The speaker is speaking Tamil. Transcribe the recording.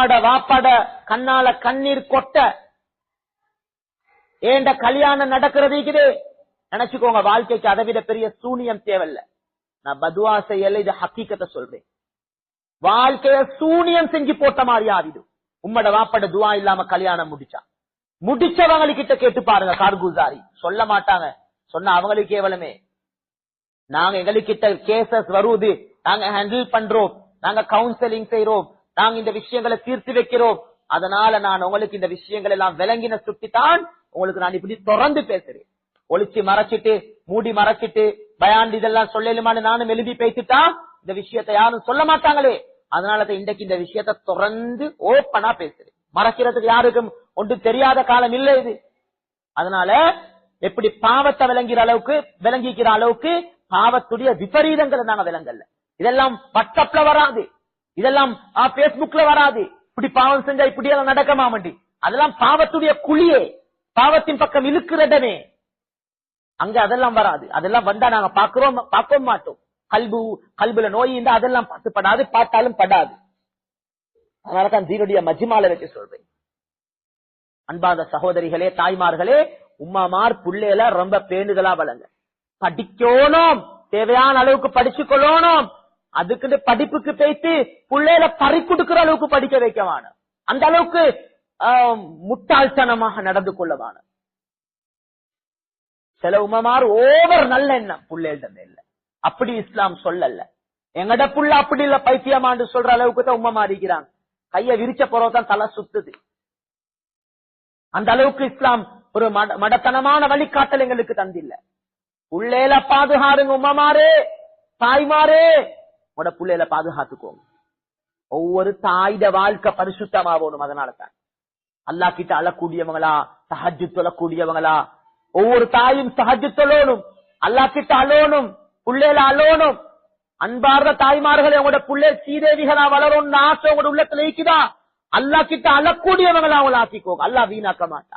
உம்மட வாப்பட கண்ணால கண்ணீர் கொட்ட. ஏண்ட கல்யாணம் நடக்கிறது இருக்குது நினைச்சுக்கோங்க வாழ்க்கைக்கு அதை விட பெரிய சூனியம் தேவையில்ல. நான் பதுவா செய்யல இது ஹக்கீக்கத்தை சொல்றேன். வாழ்க்கைய சூனியம் செஞ்சு போட்ட மாதிரி ஆவிடும் உம்மட வாப்பட துவா இல்லாம கல்யாணம் முடிச்சா. முடிச்சவங்க கிட்ட கேட்டு பாருங்க கார்குசாரி சொல்ல மாட்டாங்க. சொன்ன அவங்களுக்கு கேவலமே. நாங்க எங்களுக்கிட்ட கேசஸ் வருவது நாங்க ஹேண்டில் பண்றோம். நாங்க கவுன்சிலிங் செய்யறோம் நாங்க இந்த விஷயங்களை தீர்த்து வைக்கிறோம். அதனால நான் உங்களுக்கு இந்த விஷயங்கள் எல்லாம் விளங்கின சுட்டித்தான் உங்களுக்கு நான் இப்படி தொடர்ந்து பேசுறேன். ஒளிச்சு மறைச்சிட்டு மூடி மறைச்சிட்டு பயாண்டு இதெல்லாம் சொல்லலுமான்னு நானும் எழுதி பேசிட்டா இந்த விஷயத்தை யாரும் சொல்ல மாட்டாங்களே. அதனால இன்றைக்கு இந்த விஷயத்த தொடர்ந்து ஓப்பனா பேசுறேன். மறைக்கிறதுக்கு யாருக்கும் ஒன்று தெரியாத காலம் இல்லை இது. அதனால எப்படி பாவத்தை விளங்குற அளவுக்கு விளங்கிக்கிற அளவுக்கு பாவத்துடைய விபரீதங்களை நாங்க விளங்கல. இதெல்லாம் வாட்ஸ்அப்ல வராது. இதெல்லாம் பேஸ்புக்ல வராது. இப்படி பாவம் செஞ்சா இப்படி எல்லாம் நடக்க மாமண்டி அதெல்லாம் பாவத்துடைய குழியே. பாவத்தின் பக்கம் இழுக்கிற இடமே. அங்க அதெல்லாம் வராது. அதெல்லாம் வந்தா நாங்க பாக்குறோம் பார்க்கவும் மாட்டோம். கல்பு கல்புல நோய் இருந்தா அதெல்லாம் பார்த்து படாது பார்த்தாலும் படாது. அதனாலதான் தீனுடைய மஜிமால வச்சு சொல்றேன். அன்பாத சகோதரிகளே தாய்மார்களே உம்மாமார் புள்ளையில ரொம்ப பேணுதலா வளங்க. படிக்கணும். தேவையான அளவுக்கு படிச்சு கொள்ளணும் அதுக்கு படிப்புக்கு பேசி புள்ளையில பறி கொடுக்கிற அளவுக்கு படிக்க வைக்கவான. அந்த அளவுக்கு முட்டாள்தனமாக நடந்து கொள்ளவான. சில உமமார் ஓவர் நல்ல எண்ணம் புள்ளையிடம் இல்ல அப்படி இஸ்லாம் சொல்லல. எங்கட புள்ள அப்படி இல்ல பைத்தியமாண்டு சொல்ற அளவுக்கு தான் உம்மா மாறிக்கிறாங்க கைய விரிச்ச போறதான் தலை சுத்துது. அந்த அளவுக்கு இஸ்லாம் ஒரு மட- மடத்தனமான வழிகாட்டல் எங்களுக்கு தந்தில்ல. உள்ளேல பாதுகாருங்க உம்மமாரு தாய்மாரே உங்களோட புள்ளையில பாதுகாத்துக்கோங்க ஒவ்வொரு தாயிட வாழ்க்கை பரிசுத்தமாகணும் அதனால தான். அல்லாஹ் கிட்ட அழக்கூடியவங்களா சஹஜு தொழக்கூடியவங்களா ஒவ்வொரு தாயும் சஹஜு தொழணும் அல்லாஹ் கிட்ட அலோனும் புள்ளையில அலோனும் அன்பார்ந்த தாய்மார்களே உங்களோட புள்ளை சீதேவிகளா வளரும்னு ஆசை உங்களோட உள்ளத்துல இருக்குதா? அல்லாஹ் கிட்ட அழக்கூடியவங்களா அவங்கள ஆக்கிக்கோங்க. அல்லாஹ் வீணாக்க மாட்டா